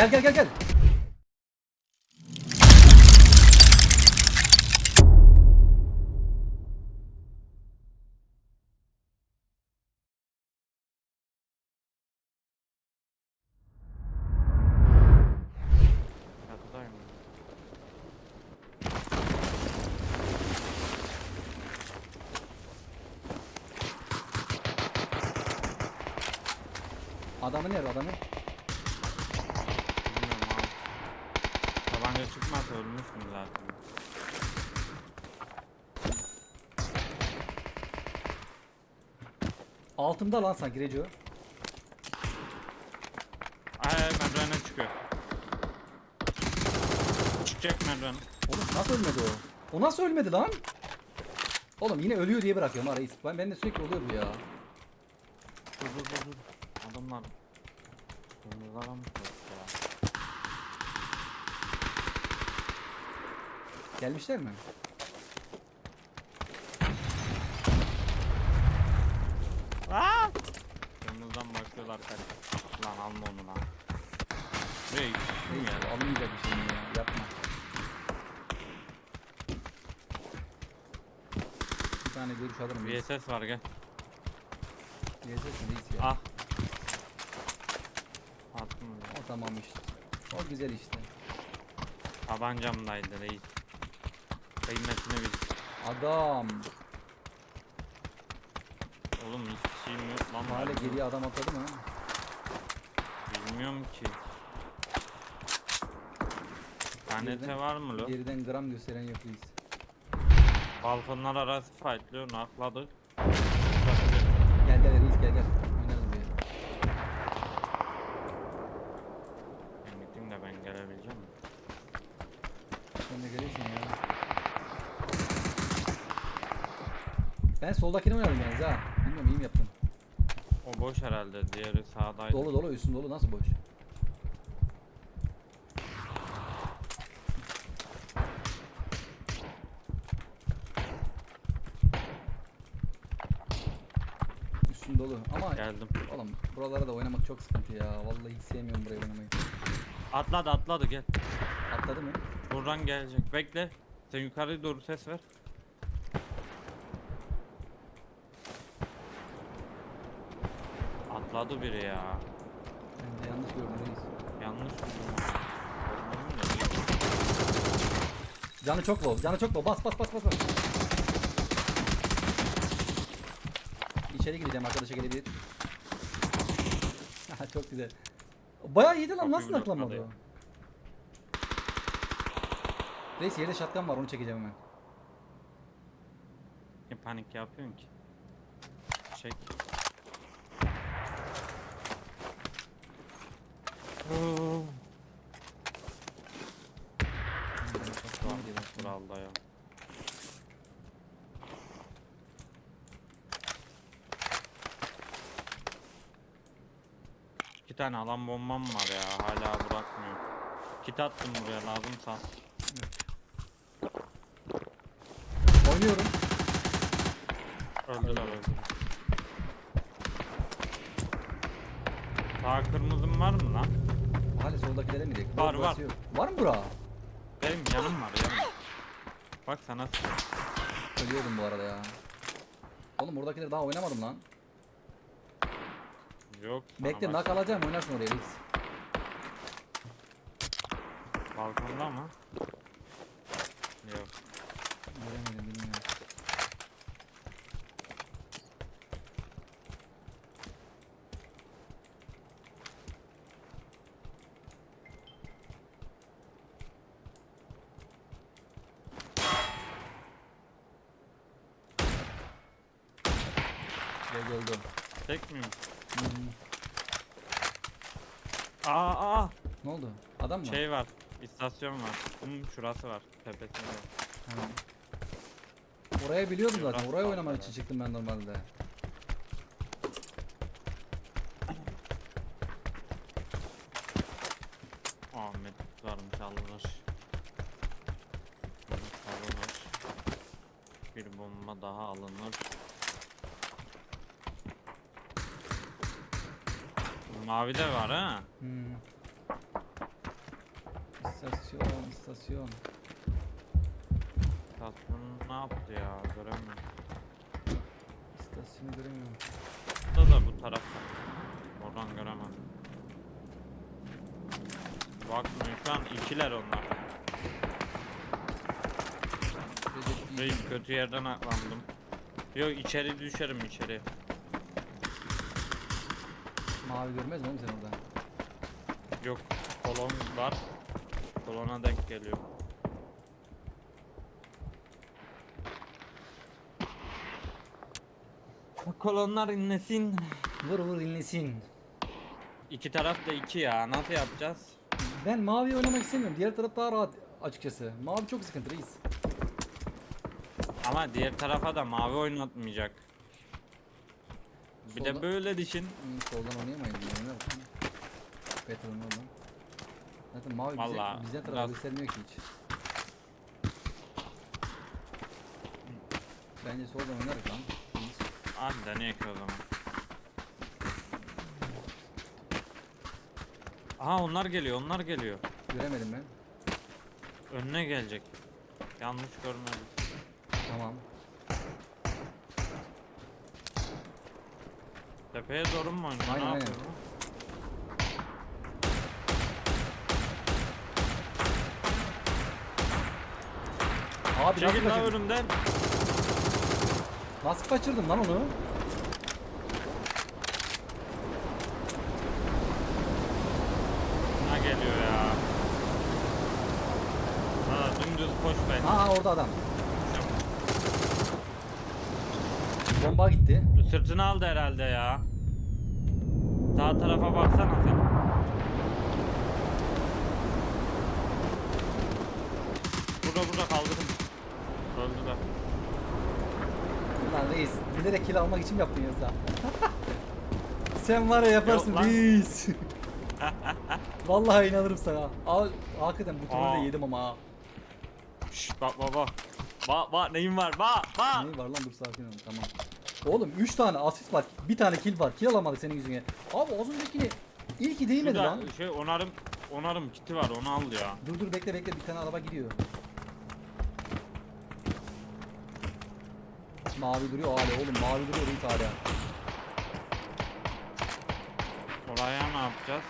Gel gel gel gel. Adamı nerede adamı? Tabanca çıkmazsa ölmüştüm zaten. Altımda lan sanki Reco. Ay ay çıkıyor. Çıkacak merdiven. Oğlum nasıl ölmedi o? O nasıl ölmedi lan? Oğlum yine ölüyor diye bırakıyorum ha reis. Ben, ben de sürekli oluyor bu ya. Dur dur dur dur. Adamlar. Kırmızılara mı koştu ya? Gelmişler mi? Aa! Kırmızıdan bakıyorlar kaç. Lan alma onu lan. Reis. Reis bu alınmayacak bir şey mi ya? Yapma. Bir tane görüş alırım. VSS var gel. Gezersin reis ya. Ah. Attım ya. O tamam işte. O güzel işte. Tabancamdaydı reis. Kıymetini bil. Adam. Oğlum hiç şeyim yok lan. Hala geriye adam atladı mı? Bilmiyorum ki. Tanete var mı lo? Geriden gram gösteren yok reis. Balkonlar arası fightlıyor, nakladık. Gel gel reis gel gel. Oynarız bir. Ben gittim de ben gelebileceğim mi? Sen de gelirsin ya. Ben soldakini oynadım yalnız ha. Bilmiyorum iyi mi yaptım? O boş herhalde, diğeri sağdaydı. Dolu dolu üstün dolu nasıl boş? Üstün dolu ama Geldim. oğlum buralara da oynamak çok sıkıntı ya. Vallahi hiç sevmiyorum burayı oynamayı. Atladı atladı gel. Atladı mı? Buradan gelecek. Bekle. Sen yukarı doğru ses ver. Atladı biri ya. Ben de yanlış gördüm reis. Yanlış. Canı çok low, canı çok low. Bas bas bas bas bas. İçeri gireceğim arkadaşa gelebilir. Çok güzel. Bayağı iyiydi lan nasıl naklamadı o? Reis yerde şatkan var onu çekeceğim hemen. Ne panik yapıyorsun ki? Çek. Oh. Tamam, gidelim. Kuralda ya. İki tane alan bombam var ya hala bırakmıyor. Kit attım buraya lazımsa. Oynuyorum. Öldüler öldüler. Sağ kırmızım var mı lan? Hala soldakilere mi direkt? Var, var. Var mı bura? Benim yanım var yanım. Bak sana sıkıyorum. Ölüyordum bu arada ya. Oğlum buradakileri daha oynamadım lan. Yok. Bekle nak alacağım oynarsın oraya reis. Balkonda mı? Yok. Göremedim bilmiyorum. Tek miyim? Aa aa. Ne oldu? Adam mı? Şey var. istasyon var. Bunun şurası var. Tepesinde. Ha. Oraya biliyordum zaten. Oraya oynamak için çıktım ben normalde. Ahmet varmış alınır. Alınır. Bir bomba daha alınır. Mavi de var ha. Hmm. İstasyon, istasyon. Tatlım ne yaptı ya göremiyorum. İstasyonu göremiyorum. Bu da bu tarafta. Oradan göremem. Bakmıyor şu an ikiler onlar. Reis kötü yerden atlandım. Yok içeri düşerim içeri. Mavi görmez mi oğlum sen oradan? Yok kolon var. Kolona denk geliyor. Kolonlar inlesin. Vur vur inlesin. İki taraf da iki ya. Nasıl yapacağız? Ben mavi oynamak istemiyorum. Diğer taraf daha rahat açıkçası. Mavi çok sıkıntı reis. Ama diğer tarafa da mavi oynatmayacak. Bir de böyle düşün. Hmm, soldan oynayamayız. Oynar mısın? Petrol oradan. Zaten mavi bize, Vallahi bize taraf biraz- göstermiyor ki hiç. Bence soldan oynarız lan. Reis. Hadi o zaman. Aha onlar geliyor onlar geliyor. Göremedim ben. Önüne gelecek. Yanlış görmedim. Tamam. Tepeye doğru mu oynuyor? Aynen, ne aynen. yapıyor bu? Abi nasıl Çekil lan kaçırdın? önümden. Nasıl kaçırdın lan onu? Ha geliyor ya. Ha dümdüz koş be. Aa orada adam. Bomba gitti. Sırtını aldı herhalde ya. Sağ tarafa baksana sen. Burada burada kaldırın. Öldüler. Lan reis bilerek kill almak için yaptın yoksa? Sen var ya yaparsın Yok lan. reis. Vallahi inanırım sana. Aa, hakikaten bu turnu da Aa. yedim ama. ha. Şşş bak bak bak. Bak bak neyim var bak bak. Ne var lan dur sakin ol tamam. Oğlum 3 tane asist var. Bir tane kill var. Kill alamadık senin yüzüne. Abi az öncekini ilki değmedi Şurada lan. şey onarım onarım kiti var onu al ya. Dur dur bekle bekle bir tane araba gidiyor. Mavi duruyor hala oğlum mavi duruyor reis hala. Oraya ne yapacağız?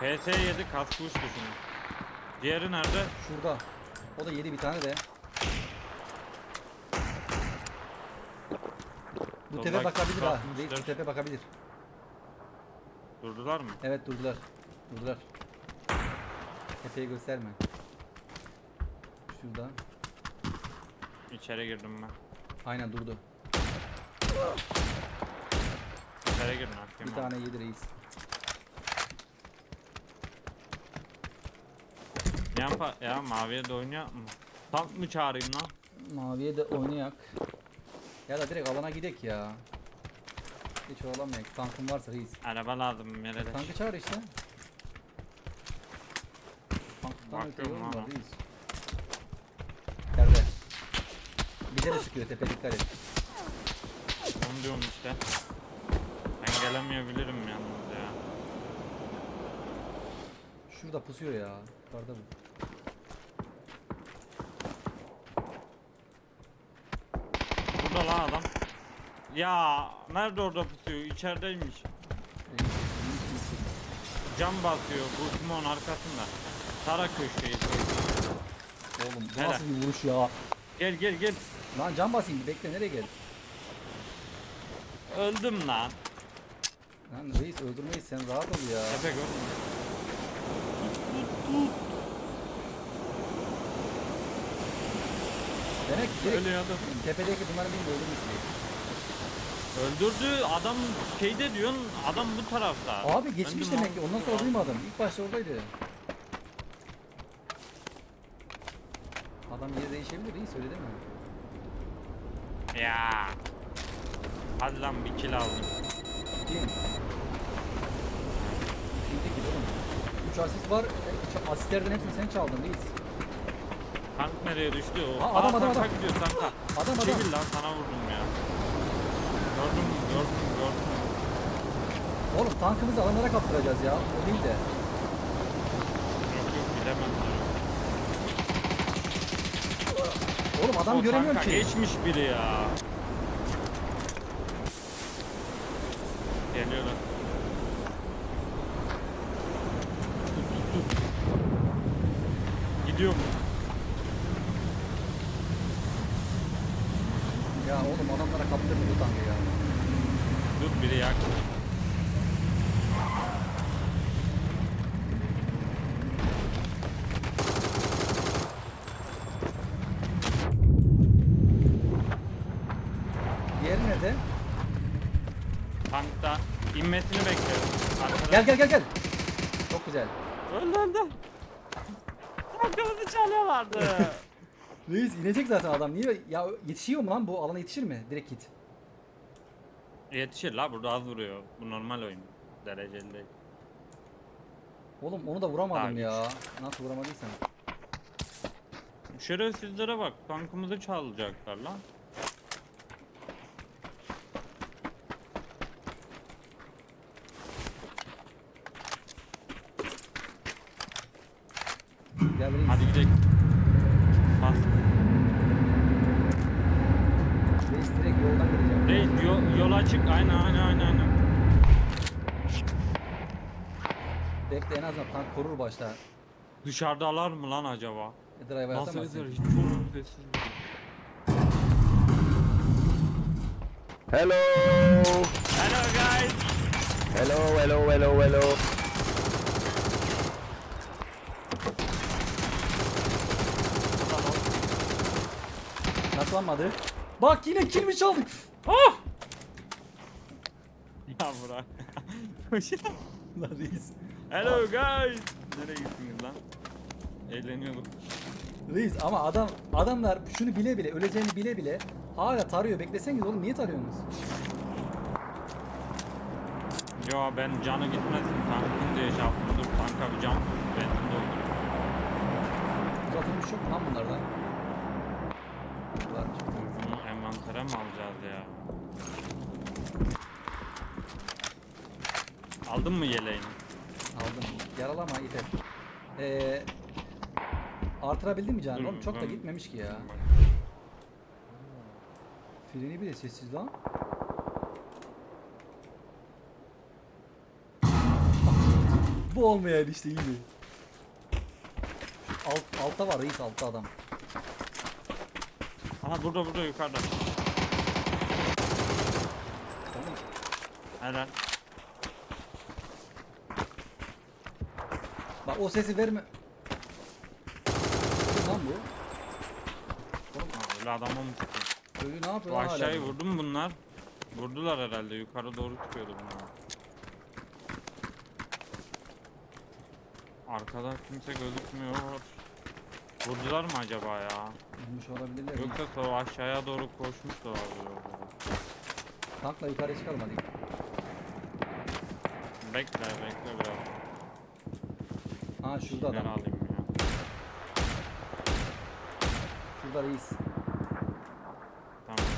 PS 7 kaskı uçtu şimdi. Diğeri nerede? Şurada. O da yedi bir tane de. Bu tepe Soldaki bakabilir ha. basmıştır. Reis bu tepe bakabilir. Durdular mı? Evet durdular. Durdular. Tepeyi gösterme. Şurada. İçeri girdim ben. Aynen durdu. İçeri girin hakim Bir ol. tane yedi reis. Yan pa- ya maviye de oynayak mı? Tank mı çağırayım lan? Maviye de oynayak. Ya da direkt alana gidek ya. Hiç oyalanmayak. Tankın varsa reis. Araba lazım yere de. Tankı çağır işte. Tanktan öte Bakıyorum yol var ama. reis. Nerede? Bize de sıkıyor tepe dikkat et. Onu diyorum işte. Ben gelemeyebilirim yalnız ya. Şurada pusuyor ya. Yukarıda bu. Burada lan adam. Ya nerede orada pusuyor? İçerideymiş. Cam basıyor bu Simon arkasında. Tara köşeyi. Oğlum bu nasıl bir vuruş ya? Gel gel gel. Lan can basayım bekle nereye gel? Öldüm lan. Lan reis öldürmeyiz sen rahat ol ya. Tepe gör. Demek ki direkt Ölüyordu. tepedeki bunların birini öldürmüş reis. Öldürdü adam şeyde diyorsun adam bu tarafta. Abi geçmiş Ben de demek ki ondan sonra duymadım. İlk başta oradaydı. Adam yeri değişebilir reis öyle değil mi? Ya. Hadi lan bir kill aldım. Kim? İkinci kill oğlum. 3 asist var. e, üç Asistlerden hepsini sen çaldın reis. Tank nereye düştü o? Ha, adam, Aa, adam, tanka adam. gidiyor tanka. Adam adam. Çekil lan sana vurdum ya. Gördüm gördüm gördüm. Oğlum tankımızı alanlara kaptıracağız ya. O değil de. Yok yok bilemem. Oğlum adam O göremiyorum tanka ki. geçmiş biri ya. Geliyorlar. Tut, tut, tut. Gidiyor mu? Ya oğlum adamlara kaptırdı bu tankı ya. Dur biri yak. Diğeri nerede? Tankta inmesini bekliyorum. Arkada. Gel gel gel gel. Çok güzel. Öldü öldü. Tankımızı çalıyorlardı. Reis inecek zaten adam. Niye? Ya yetişiyor mu lan bu? Alana yetişir mi? Direkt git. Yetişir la burada az vuruyor. Bu normal oyun. Dereceli değil. Oğlum onu da vuramadım Abi. ya. Nasıl vuramadıysam. Şerefsizlere bak tankımızı çalacaklar lan. Gel reis. Hadi gidelim. Bas. Reis direkt yoldan gideceğim. Reis yol, yol açık. Aynen aynen aynen aynen. Bekle en azından tank korur başta. Dışarıda alar mı lan acaba? E, drive Nasıl atamazsın. eder? Hiç çok sessiz. Hello. Hello guys. Hello, hello, hello, hello. Naklanmadı. Bak yine kill mi çaldık? Ah! Ya bırak. Lan reis. Hello guys. Nereye gittiniz lan? Eğleniyorduk. Reis ama adam adamlar şunu bile bile öleceğini bile bile hala tarıyor. Bekleseniz oğlum niye tarıyorsunuz? Yo ben canı gitmesin tankın diye şey yaptım. Dur tanka bir cam benzin doldur. Uzatılmış yok mu lan bunlardan? Varmış. Bunu envantere mi alacağız ya? Aldın mı yeleğini? Yaralama İpek. Ee, artırabildin mi canım? Oğlum çok da gitmemiş ki ya. Freni bile sessiz lan. Bu olmayan işte iyi mi? Alt, altta var reis altta adam. Aha burada burada yukarıda. Helal. Bak o sesi verme. Oğlum Lan bu. Öyle adama mı çıktı? Ölü ne yapıyor Bu lan hala vurdu mu bunlar? Vurdular herhalde yukarı doğru çıkıyordu bunlar. Arkada kimse gözükmüyor. Vurdular mı acaba ya? Vurmuş olabilirler. mi? Yoksa o aşağıya doğru koşmuş da olabilir. Tankla yukarı çıkalım hadi. Bekle bekle biraz. Ha şurada Ben adam. alayım ya. Şurada reis. Tamam.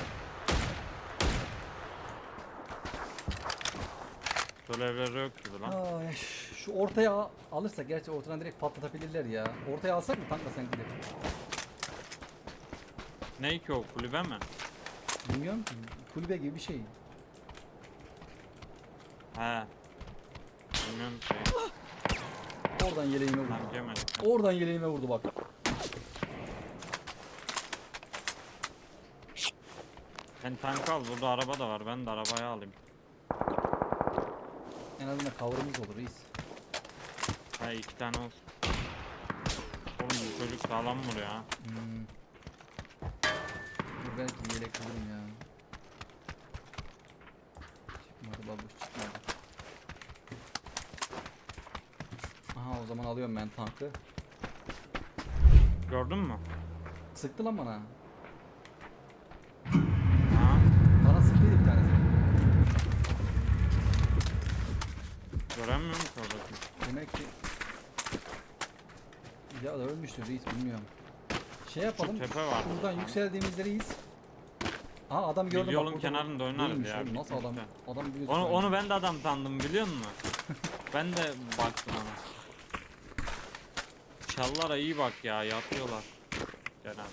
Şöyle evleri yok gibi lan. Ay, şu ortaya al- alırsak gerçi ortadan direkt patlatabilirler ya. Ortaya alsak mı tankla sen gidelim. Ne ki o kulübe mi? Bilmiyorum ki. Kulübe gibi bir şey. He. Bilmiyorum ki. Oradan yeleğime vurdu. Oradan yeleğime vurdu bak. Sen tank al burada araba da var ben de arabayı alayım. En azından kavrumuz olur reis. Ha iki tane olsun. Oğlum bu çocuk sağlam vuruyor ha. Hmm. Dur belki yelek bulurum ya. Çıkmadı babuş çıkmadı. Aha o zaman alıyorum ben tankı. Gördün mü? Sıktı lan bana. Ha? Bana sıktıydı bir tanesi. Göremiyorum ki oradaki. Demek ki ya da ölmüştür reis bilmiyorum. Şey yapalım. tepe var. Şuradan yükseldiğimizde reis Aa adam gördüm. Bak yolun burada. kenarında Değilmiş ya, oğlum, Nasıl adam? Adam bir Onu, onu ben de adam sandım biliyor musun? ben de baktım ona. Çallara iyi bak ya yatıyorlar. Genel.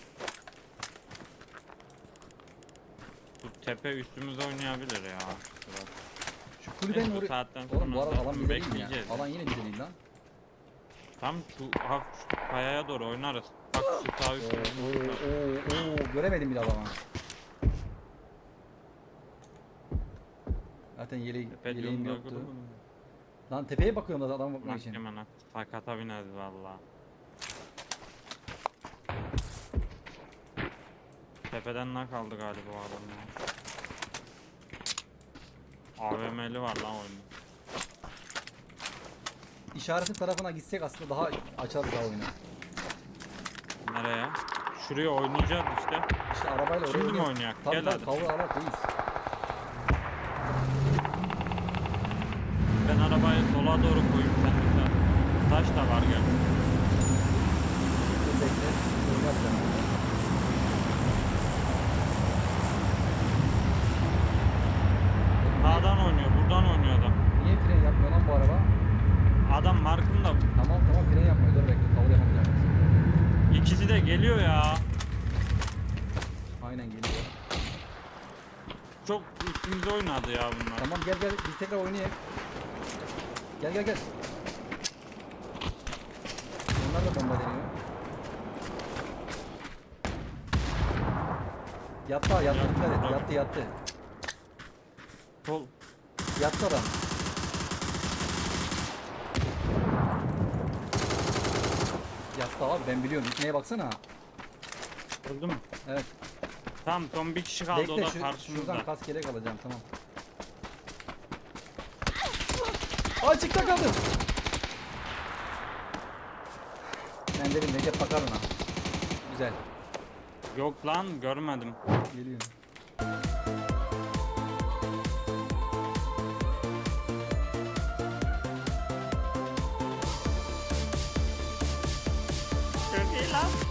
Bu tepe üstümüze oynayabilir ya. Biraz. Şu kulübenin Neyse, bu oraya... saatten Oğlum bu sonra arada alan zaten bize değil mi ya? bekleyeceğiz. Alan yine bize değil lan. Tam şu hafif şu kayaya doğru oynarız. Bak şu sağ Oo, üstte. oo, oo, göremedim bile adamı. Zaten yele, Tepe yeleğim diyorum da yoktu. Lan tepeye bakıyorum da adam bakmak için. Mahkemene sakata bineriz valla. Tepeden ne kaldı galiba o adam ya. AVM'li var lan oyunda. İşaretin tarafına gitsek aslında daha açarız daha oyunu. Nereye? Şuraya oynayacağız işte. İşte arabayla oraya Şimdi mi oynayak? Tabii Gel tabii hadi. kavga alak reis. Ben arabayı sola doğru koyayım sen de sen. Taş da var gel. Bekle. Yani. Sağdan oynuyor, buradan oynuyor adam. Niye fren yapmıyor lan bu araba? Adam markında. Tamam tamam fren yapmıyor. Dur bekle. Kavga yapamayacağım. İkisi de geliyor ya. Aynen geliyor. Çok üstümüze oynadı ya bunlar. Tamam gel gel biz tekrar oynayalım. Gel gel gel. Onlar da bomba deniyor. Yattı yattı dikkat et. Yattı yattı. Sol. Yattı adam. Yattı abi ben biliyorum. İçine baksana. Öldü mü? Evet. Tamam son bir kişi kaldı o Bekle da şu, karşımızda. şuradan kas yelek alacağım tamam. Açıkta kaldım. Ben dedim Recep bakar ona. Güzel. Yok lan görmedim. Geliyor. Çok iyi lan.